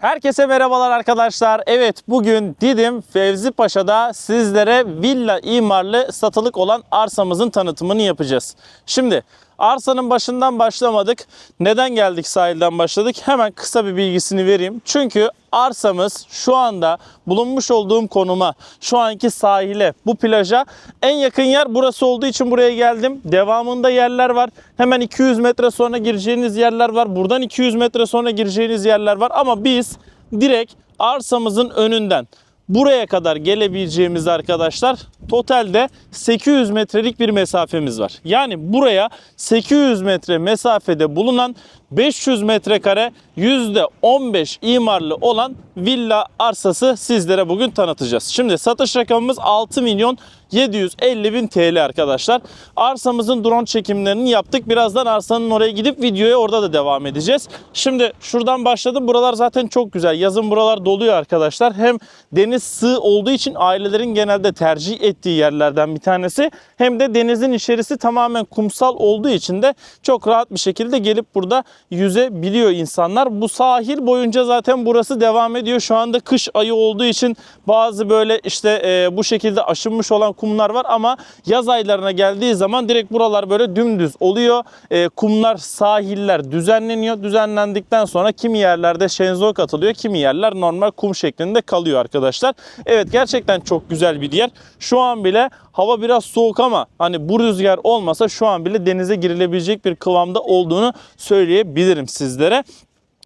Herkese merhabalar arkadaşlar. Evet bugün Didim Fevzi Paşa'da sizlere villa imarlı satılık olan arsamızın tanıtımını yapacağız. Şimdi arsanın başından başlamadık. Neden geldik sahilden başladık? Hemen kısa bir bilgisini vereyim. Çünkü arsamız şu anda bulunmuş olduğum konuma, şu anki sahile, bu plaja en yakın yer burası olduğu için buraya geldim. Devamında yerler var. Hemen 200 metre sonra gireceğiniz yerler var. Buradan 200 metre sonra gireceğiniz yerler var. Ama biz direkt arsamızın önünden buraya kadar gelebileceğimiz arkadaşlar totalde 800 metrelik bir mesafemiz var. Yani buraya 800 metre mesafede bulunan 500 metrekare %15 imarlı olan villa arsası sizlere bugün tanıtacağız. Şimdi satış rakamımız 6 milyon 750 bin TL arkadaşlar. Arsamızın drone çekimlerini yaptık. Birazdan arsanın oraya gidip videoya orada da devam edeceğiz. Şimdi şuradan başladım. Buralar zaten çok güzel. Yazın buralar doluyor arkadaşlar. Hem deniz sığ olduğu için ailelerin genelde tercih ettiği yerlerden bir tanesi. Hem de denizin içerisi tamamen kumsal olduğu için de çok rahat bir şekilde gelip burada yüzebiliyor insanlar. Bu sahil boyunca zaten burası devam ediyor. Şu anda kış ayı olduğu için bazı böyle işte e, bu şekilde aşınmış olan kumlar var ama yaz aylarına geldiği zaman direkt buralar böyle dümdüz oluyor. E, kumlar, sahiller düzenleniyor. Düzenlendikten sonra kimi yerlerde şenzok atılıyor, kimi yerler normal kum şeklinde kalıyor arkadaşlar. Evet gerçekten çok güzel bir yer. Şu an bile hava biraz soğuk ama hani bu rüzgar olmasa şu an bile denize girilebilecek bir kıvamda olduğunu söyleyebilirim sizlere.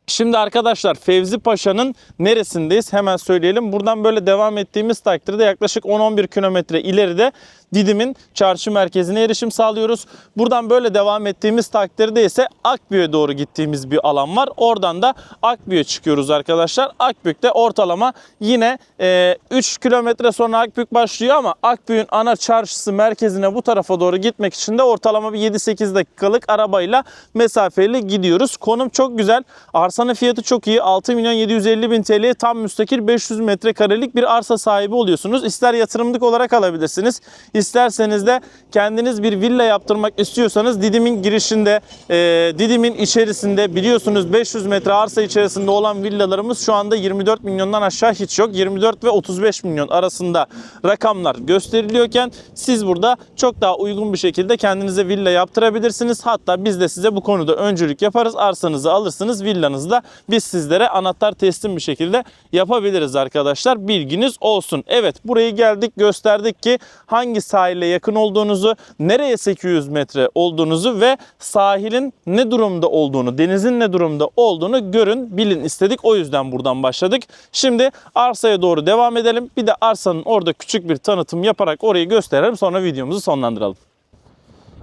Şimdi arkadaşlar Fevzi Paşa'nın neresindeyiz hemen söyleyelim. Buradan böyle devam ettiğimiz takdirde yaklaşık 10-11 kilometre ileride Didim'in çarşı merkezine erişim sağlıyoruz. Buradan böyle devam ettiğimiz takdirde ise Akbük'e doğru gittiğimiz bir alan var. Oradan da Akbük'e çıkıyoruz arkadaşlar. Akbük'te ortalama yine e, 3 kilometre sonra Akbük başlıyor ama Akbük'ün ana çarşısı merkezine bu tarafa doğru gitmek için de ortalama bir 7-8 dakikalık arabayla mesafeli gidiyoruz. Konum çok güzel. Arsanın fiyatı çok iyi. 6 milyon 750 bin TL tam müstakil 500 metrekarelik bir arsa sahibi oluyorsunuz. İster yatırımlık olarak alabilirsiniz. İsterseniz de kendiniz bir villa yaptırmak istiyorsanız Didim'in girişinde, e, Didim'in içerisinde biliyorsunuz 500 metre arsa içerisinde olan villalarımız şu anda 24 milyondan aşağı hiç yok. 24 ve 35 milyon arasında rakamlar gösteriliyorken siz burada çok daha uygun bir şekilde kendinize villa yaptırabilirsiniz. Hatta biz de size bu konuda öncülük yaparız. Arsanızı alırsınız, villanızı da biz sizlere anahtar teslim bir şekilde yapabiliriz arkadaşlar. Bilginiz olsun. Evet buraya geldik gösterdik ki hangi sahile yakın olduğunuzu, nereye 800 metre olduğunuzu ve sahilin ne durumda olduğunu, denizin ne durumda olduğunu görün, bilin istedik. O yüzden buradan başladık. Şimdi arsaya doğru devam edelim. Bir de arsanın orada küçük bir tanıtım yaparak orayı gösterelim. Sonra videomuzu sonlandıralım.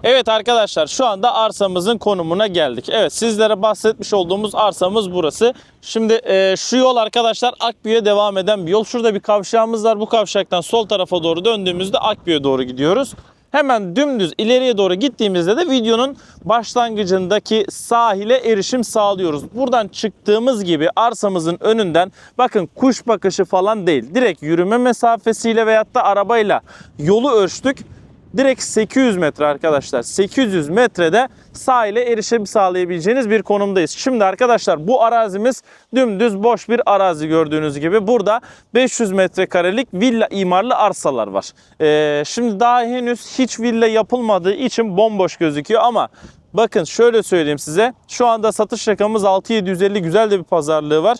Evet arkadaşlar şu anda arsamızın konumuna geldik. Evet sizlere bahsetmiş olduğumuz arsamız burası. Şimdi e, şu yol arkadaşlar Akbü'ye devam eden bir yol. Şurada bir kavşağımız var. Bu kavşaktan sol tarafa doğru döndüğümüzde Akbü'ye doğru gidiyoruz. Hemen dümdüz ileriye doğru gittiğimizde de videonun başlangıcındaki sahile erişim sağlıyoruz. Buradan çıktığımız gibi arsamızın önünden bakın kuş bakışı falan değil. Direkt yürüme mesafesiyle veyahut da arabayla yolu ölçtük direkt 800 metre arkadaşlar. 800 metrede sahile erişim sağlayabileceğiniz bir konumdayız. Şimdi arkadaşlar bu arazimiz dümdüz boş bir arazi gördüğünüz gibi. Burada 500 metrekarelik villa imarlı arsalar var. Ee, şimdi daha henüz hiç villa yapılmadığı için bomboş gözüküyor ama bakın şöyle söyleyeyim size. Şu anda satış rakamımız 6750 güzel de bir pazarlığı var.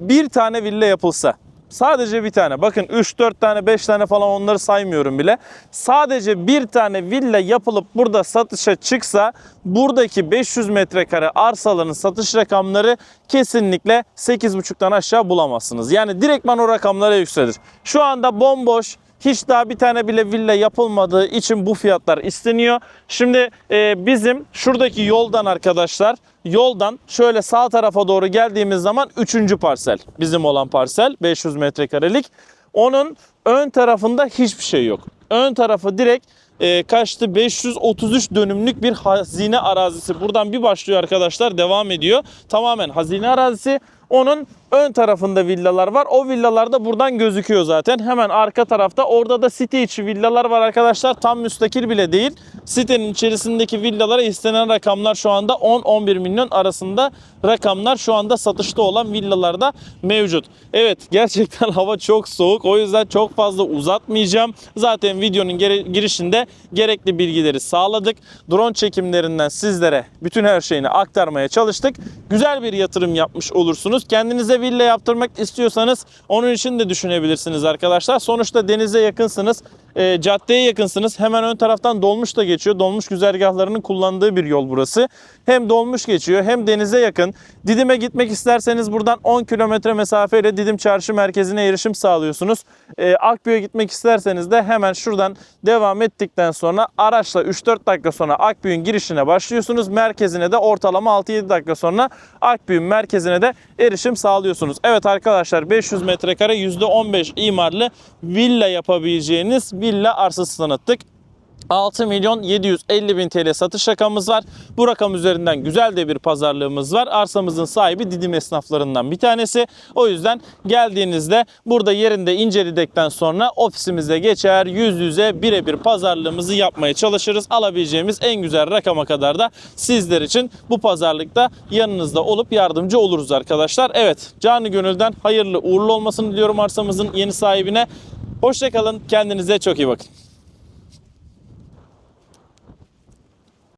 Bir tane villa yapılsa Sadece bir tane. Bakın 3-4 tane 5 tane falan onları saymıyorum bile. Sadece bir tane villa yapılıp burada satışa çıksa buradaki 500 metrekare arsaların satış rakamları kesinlikle 8,5'tan aşağı bulamazsınız. Yani direktman o rakamlara yükselir. Şu anda bomboş hiç daha bir tane bile villa yapılmadığı için bu fiyatlar isteniyor. Şimdi e, bizim şuradaki yoldan arkadaşlar yoldan şöyle sağ tarafa doğru geldiğimiz zaman 3. parsel bizim olan parsel 500 metrekarelik. Onun ön tarafında hiçbir şey yok. Ön tarafı direkt e, kaçtı 533 dönümlük bir hazine arazisi. Buradan bir başlıyor arkadaşlar devam ediyor. Tamamen hazine arazisi. Onun ön tarafında villalar var. O villalar da buradan gözüküyor zaten. Hemen arka tarafta orada da site içi villalar var arkadaşlar. Tam müstakil bile değil. Sitenin içerisindeki villalara istenen rakamlar şu anda 10-11 milyon arasında rakamlar şu anda satışta olan villalarda mevcut. Evet gerçekten hava çok soğuk. O yüzden çok fazla uzatmayacağım. Zaten videonun girişinde gerekli bilgileri sağladık. Drone çekimlerinden sizlere bütün her şeyini aktarmaya çalıştık. Güzel bir yatırım yapmış olursunuz. Kendinize villa yaptırmak istiyorsanız onun için de düşünebilirsiniz arkadaşlar. Sonuçta denize yakınsınız. e, caddeye yakınsınız. Hemen ön taraftan dolmuş da geçiyor. Dolmuş güzergahlarının kullandığı bir yol burası. Hem dolmuş geçiyor hem denize yakın. Didim'e gitmek isterseniz buradan 10 kilometre mesafeyle Didim Çarşı merkezine erişim sağlıyorsunuz. E, Akbü'ye gitmek isterseniz de hemen şuradan devam ettikten sonra araçla 3-4 dakika sonra Akbü'nün girişine başlıyorsunuz. Merkezine de ortalama 6-7 dakika sonra Akbü'nün merkezine de erişim sağlıyorsunuz. Evet arkadaşlar 500 metrekare %15 imarlı villa yapabileceğiniz villa arsası tanıttık. 6 milyon 750 bin TL satış rakamımız var. Bu rakam üzerinden güzel de bir pazarlığımız var. Arsamızın sahibi Didim esnaflarından bir tanesi. O yüzden geldiğinizde burada yerinde inceledikten sonra ofisimize geçer yüz yüze birebir pazarlığımızı yapmaya çalışırız. Alabileceğimiz en güzel rakama kadar da sizler için bu pazarlıkta yanınızda olup yardımcı oluruz arkadaşlar. Evet canı gönülden hayırlı uğurlu olmasını diliyorum arsamızın yeni sahibine. Hoşçakalın kendinize çok iyi bakın.